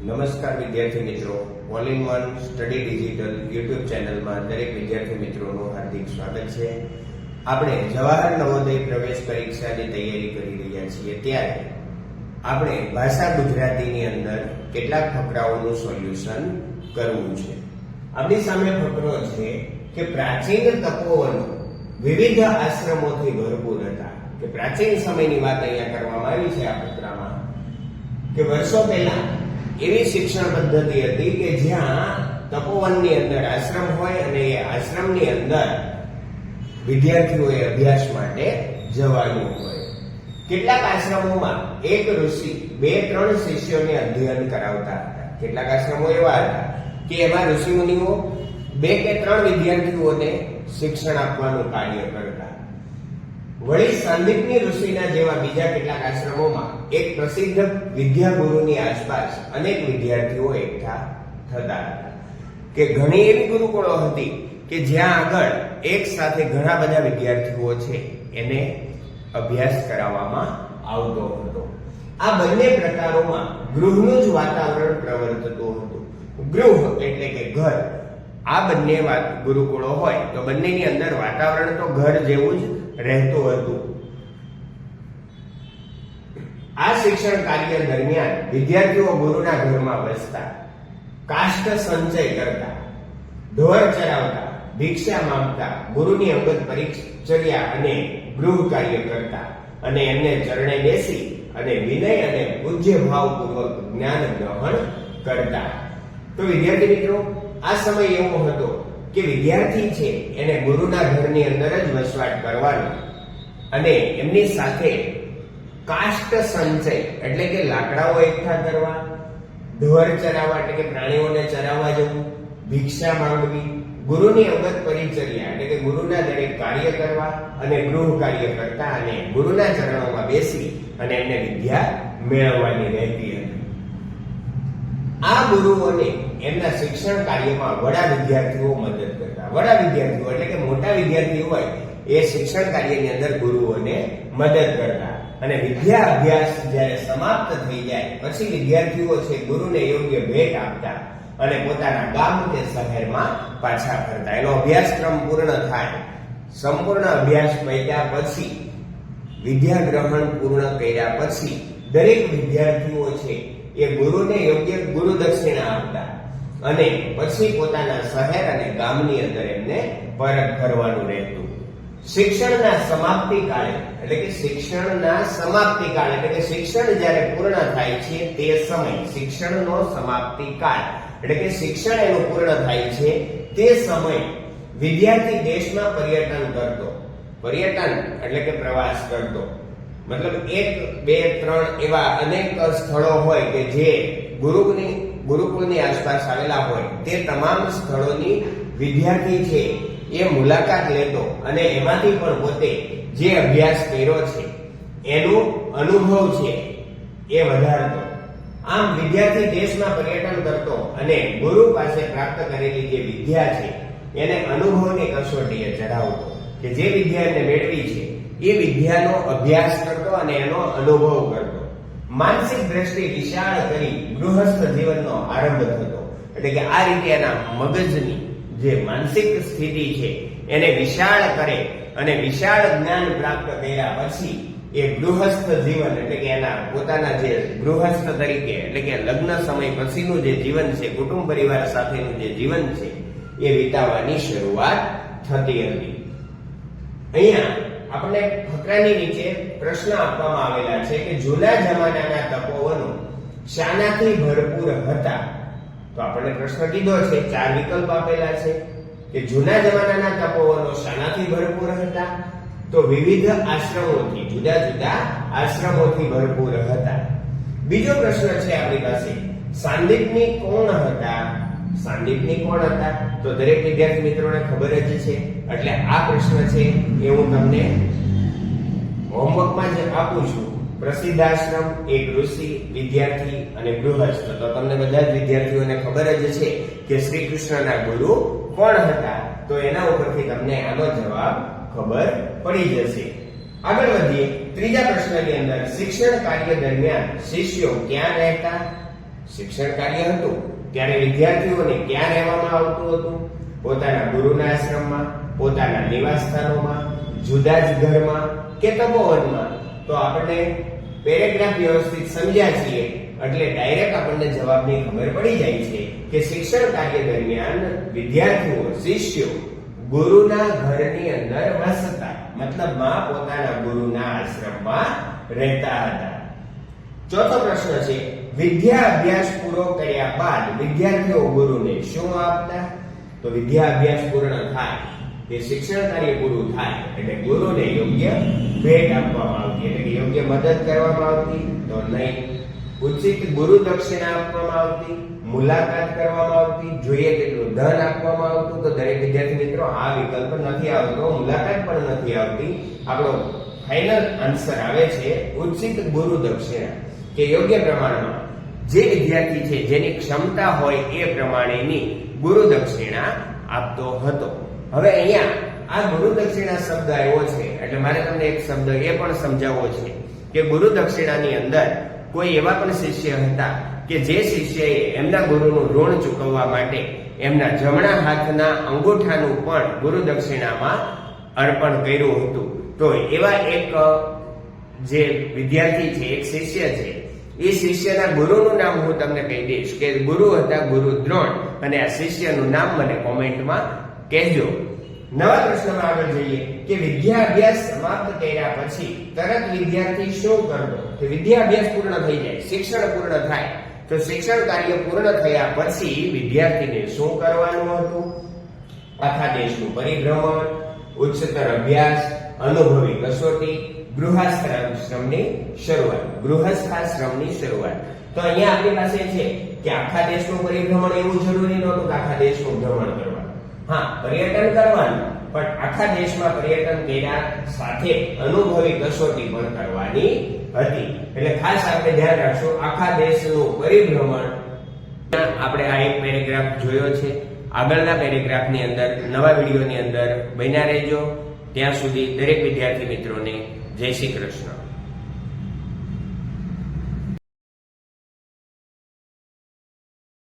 નમસ્કાર વિદ્યાર્થી મિત્રો. All one study digital YouTube ચેનલમાં દરેક વિદ્યાર્થી મિત્રોનું હાર્દિક સ્વાગત છે. આપણે જવાહર નવોદય પ્રવેશ પરીક્ષાની તૈયારી કરી રહ્યા છીએ ત્યારે આપણે ભાષા ગુજરાતીની અંદર કેટલાક ફકરાઓનું સોલ્યુશન કરવું છે. આપણી સામે ફકરો છે કે પ્રાચીન તપોવનો વિવિધ આશ્રમોથી ભરપૂર હતા. કે પ્રાચીન સમયની વાત અહીંયા કરવામાં આવી છે આ ફકરામાં કે વર્ષો પહેલા એવી શિક્ષણ પદ્ધતિ હતી કે જ્યાં તપોવનની અંદર આશ્રમ હોય અને એ આશ્રમની અંદર વિદ્યાર્થીઓએ અભ્યાસ માટે જવાનું હોય. કેટલાક આશ્રમોમાં એક ઋષિ બે ત્રણ શિષ્યોને અધ્યયન કરાવતા હતા. કેટલાક આશ્રમો એવા હતા કે એમાં ઋષિ મુનિઓ બે કે ત્રણ વિદ્યાર્થીઓને શિક્ષણ આપવાનું કાર્ય કરતા વળી સાંદિપની ઋષિના જેવા બીજા કેટલાક આશ્રમોમાં એક પ્રસિદ્ધ વિદ્યાગુરુની આસપાસ અનેક વિદ્યાર્થીઓ એકઠા થતા કે ઘણી એવી ગુરુકુળો હતી કે જ્યાં આગળ એક સાથે ઘણા બધા વિદ્યાર્થીઓ છે, એને અભ્યાસ કરાવવામાં આવતો હતો. આ બંને પ્રકારોમાં ગૃહનું જ વાતાવરણ પ્રવર્તતું હતું. ગૃહ એટલે કે ઘર. આ બંને વાત ગુરુકુળો હોય તો બંનેની અંદર વાતાવરણ તો ઘર જેવું જ રહેતું હતું. આ શિક્ષણ કાર્ય દરમિયાન વિદ્યાર્થીઓ ગુરુના ઘરમાં બસતા, કાષ્ટ સંચય કરતા, ઢોર ચરાવતા, ભિક્ષા માંગતા, ગુરુની અંગત પરિચર્યા અને ગૃહ કાર્ય કરતા અને એમને ચરણે બેસી અને વિનય અને પૂજ્ય ભાવપૂર્વક જ્ઞાન ગ્રહણ કરતા. તો વિદ્યાર્થી મિત્રો આ સમય એવો હતો કે વિદ્યાર્થી છે એને ગુરુના ઘરની અંદર જ વસવાટ કરવાનો અને એમની સાથે કાષ્ટ સંચય એટલે કે લાકડાઓ એકઠા કરવા, ઢોર ચરાવવા એટલે કે પ્રાણીઓને ચરાવવા જવું, ભિક્ષા માંગવી, ગુરુની અંગત પરિચર્યા એટલે કે ગુરુના દરેક કાર્ય કરવા અને ગૃહ કાર્ય કરતા અને ગુરુના ચરણોમાં બેસી અને એમને વિદ્યા મેળવવાની રહેતી હતી. આ ગુરુઓને એમના શિક્ષણ કાર્યમાં વડા વિદ્યાર્થીઓ મદદ કરતા. વડા વિદ્યાર્થીઓ એટલે કે મોટા વિદ્યાર્થીઓ હોય, એ શિક્ષણ કાર્યની અંદર ગુરુઓને મદદ કરતા. અને વિદ્યા અભ્યાસ જ્યારે સમાપ્ત થઈ જાય, પછી વિદ્યાર્થીઓ છે ગુરુને યોગ્ય ભેટ આપતા અને પોતાના ગામ કે શહેરમાં પાછા ફરતા. એનો અભ્યાસક્રમ પૂર્ણ થાય. સંપૂર્ણ અભ્યાસ પત્યા પછી વિદ્યા ગ્રહણ પૂર્ણ કર્યા પછી દરેક વિદ્યાર્થીઓ છે એ ગુરુને યોગ્ય ગુરુ દક્ષિણા આપતા. અને પછી પોતાના શહેર અને ગામની અંદર એમને પરત ફરવાનું રહેતું. શિક્ષણના સમાપ્તિ કાળે, એટલે કે શિક્ષણના સમાપ્તિ કાળ, એટલે કે શિક્ષણ જ્યારે પૂર્ણ થાય છે તે સમય, શિક્ષણનો સમાપ્તિ કાળ, એટલે કે શિક્ષણ એનું પૂર્ણ થાય છે તે સમય વિદ્યાર્થી દેશમાં પર્યટન કરતો. પર્યટન એટલે કે પ્રવાસ કરતો. મતલબ એક, બે, ત્રણ એવા અનેક સ્થળો હોય કે જે ગુરુકુળની ગુરુકુળની આસપાસ આવેલા હોય, તે તમામ સ્થળોની વિદ્યાર્થી છે, એ મુલાકાત લેતો અને એમાંથી પણ પોતે જે અભ્યાસ કર્યો છે, એનું અનુભવ છે, એ વધારતો. આમ વિદ્યાર્થી દેશમાં પર્યટન કરતો અને ગુરુ પાસે પ્રાપ્ત કરેલી જે વિદ્યા છે, એને અનુભવની કસોટીએ ચઢાવતો કે જે વિદ્યા એને મેળવી છે, એ વિદ્યાનો અભ્યાસ કરતો અને એનો અનુભવ કરતો. માનસિક દ્રષ્ટિ વિશાળ કરી ગૃહસ્થ જીવનનો આરંભ થતો એટલે કે આ રીતે એના મગજની જે માનસિક સ્થિતિ છે, એને વિશાળ કરે અને વિશાળ જ્ઞાન પ્રાપ્ત કર્યા પછી એ ગૃહસ્થ જીવન, એટલે કે એના પોતાના જે ગૃહસ્થ તરીકે, એટલે કે લગ્ન સમય પછીનું જે જીવન છે, કુટુંબ પરિવાર સાથેનું જે જીવન છે, એ વિતાવવાની શરૂઆત થતી હતી. અહીંયા આપણે ફકરાની નીચે પ્રશ્ન આપવામાં આવેલા છે કે જૂના જમાનાના તપોવનો શાનાથી ભરપૂર હતા. તો આપણને પ્રશ્ન કીધો છે, ચાર વિકલ્પ આપેલા છે કે જૂના જમાનાના તપોવનો શાનાથી ભરપૂર હતા. તો વિવિધ આશ્રમોથી, જુદા જુદા આશ્રમોથી ભરપૂર હતા. બીજો પ્રશ્ન છે આપણી પાસે, સાંદીપની કોણ હતા? સાંદીપની કોણ હતા? તો દરેક વિદ્યાર્થી મિત્રોને ખબર જ છે. એટલે આ પ્રશ્ન છે એ હું તમને હોમવર્કમાં જે આપું છું પ્રસિદ્ધ આશ્રમ એક ઋષિ, વિદ્યાર્થી અને ગૃહસ્થ. તો તમને બધા જ વિદ્યાર્થીઓને ખબર જ છે કે શ્રી કૃષ્ણના ગુરુ કોણ હતા? તો એના ઉપરથી તમને આનો જવાબ ખબર પડી જશે. આગળ વધીએ. ત્રીજા પ્રશ્નની અંદર, શિક્ષણ કાર્ય દરમિયાન શિષ્યો ક્યાં રહેતા? શિક્ષણ કાર્ય હતું. ત્યારે વિદ્યાર્થીઓને ક્યાં રહેવામાં આવતું હતું? પોતાના ગુરુના આશ્રમમાં, પોતાના નિવાસ સ્થાનોમાં, જુદા જ ઘરમાં કે તો આપણે પેરેગ્રાફ વ્યવસ્થિત સમજ્યા છીએ, એટલે ડાયરેક્ટ આપણને જવાબની ખબર પડી જાય છે કે શિક્ષણ કાર્ય દરમિયાન વિદ્યાર્થીઓ, શિષ્યો ગુરુના ઘરની અંદર વસતા મતલબમાં પોતાના ગુરુના આશ્રમમાં રહેતા હતા. ચોથો પ્રશ્ન છે, વિદ્યા અભ્યાસ પૂરો કર્યા બાદ વિદ્યાર્થીઓ ગુરુને શું આપતા? તો વિદ્યા અભ્યાસ પૂર્ણ થાય. કે શિક્ષણ કાર્ય પૂરું થાય એટલે ગુરુને યોગ્ય ભેટ આપવામાં આવતી, એટલે કે યોગ્ય મદદ કરવામાં આવતી, તો નહીં ઉચિત ગુરુ દક્ષિણા આપવામાં આવતી, મુલાકાત કરવામાં આવતી, જોઈએ તેટલું ધન આપવામાં આવતું, તો દરેક વિદ્યાર્થી મિત્રો આ વિકલ્પ નથી આવતો, મુલાકાત પણ નથી આવતી. આપણો ફાઇનલ આન્સર આવે છે ઉચિત ગુરુ દક્ષિણા, કે યોગ્ય પ્રમાણમાં જે વિદ્યાર્થી છે જેની ક્ષમતા હોય એ પ્રમાણેની ગુરુ દક્ષિણા આપતો હતો. હવે અહીંયા આ ગુરુ દક્ષિણા શબ્દ આવ્યો છે, એટલે મારે તમને એક શબ્દ એ પણ સમજાવવો છે કે ગુરુ દક્ષિણાની અંદર કોઈ એવા પણ શિષ્ય હતા કે જે શિષ્યએ એમના ગુરુનું ઋણ ચૂકવવા માટે એમના જમણા હાથના અંગૂઠાનું પણ ગુરુ દક્ષિણામાં અર્પણ કર્યું હતું. તો એવા એક જે વિદ્યાર્થી છે, એક શિષ્ય છે, એ શિષ્યના ગુરુનું નામ હું તમને કહી દઈશ કે ગુરુ હતા ગુરુ દ્રોણ, અને આ શિષ્યનું નામ મને કોમેન્ટમાં કહેજો. નવા પ્રશ્નમાં આગળ જઈએ કે વિદ્યા અભ્યાસ સમાપ્ત કર્યા પછી તરત વિદ્યાર્થી શું કરવો કે વિદ્યા અભ્યાસ પૂર્ણ થઈ જાય, શિક્ષણ પૂર્ણ થાય. તો શિક્ષણ કાર્ય પૂર્ણ થયા પછી વિદ્યાર્થીને શું કરવાનું હતું? આખા દેશનું પરિભ્રમણ, ઉચ્ચતર અભ્યાસ, અનુભવી કસોટી ગૃહસ્થાશ્રમની શરૂઆત ગૃહસ્થાશ્રમની શરૂઆત. તો અહીંયા આપણી પાસે છે કે આખા દેશનું પરિભ્રમણ એવું જરૂરી નહોતું કે આખા દેશનું ભ્રમણ કરવાનું હા, પર્યટન કરવાનું. પણ આખા દેશમાં પર્યટન કર્યા સાથે અનુભવી કસોટી પણ કરવાની હતી. એટલે ખાસ આપણે ધ્યાન રાખશું, આખા દેશનું પરિભ્રમણ. આપણે આ એક પેરેગ્રાફ જોયો છે. આગળના પેરેગ્રાફની અંદર, નવા વિડીયોની અંદર બન્યા રહેજો. ત્યાં સુધી દરેક વિદ્યાર્થી મિત્રોને જય શ્રી કૃષ્ણ.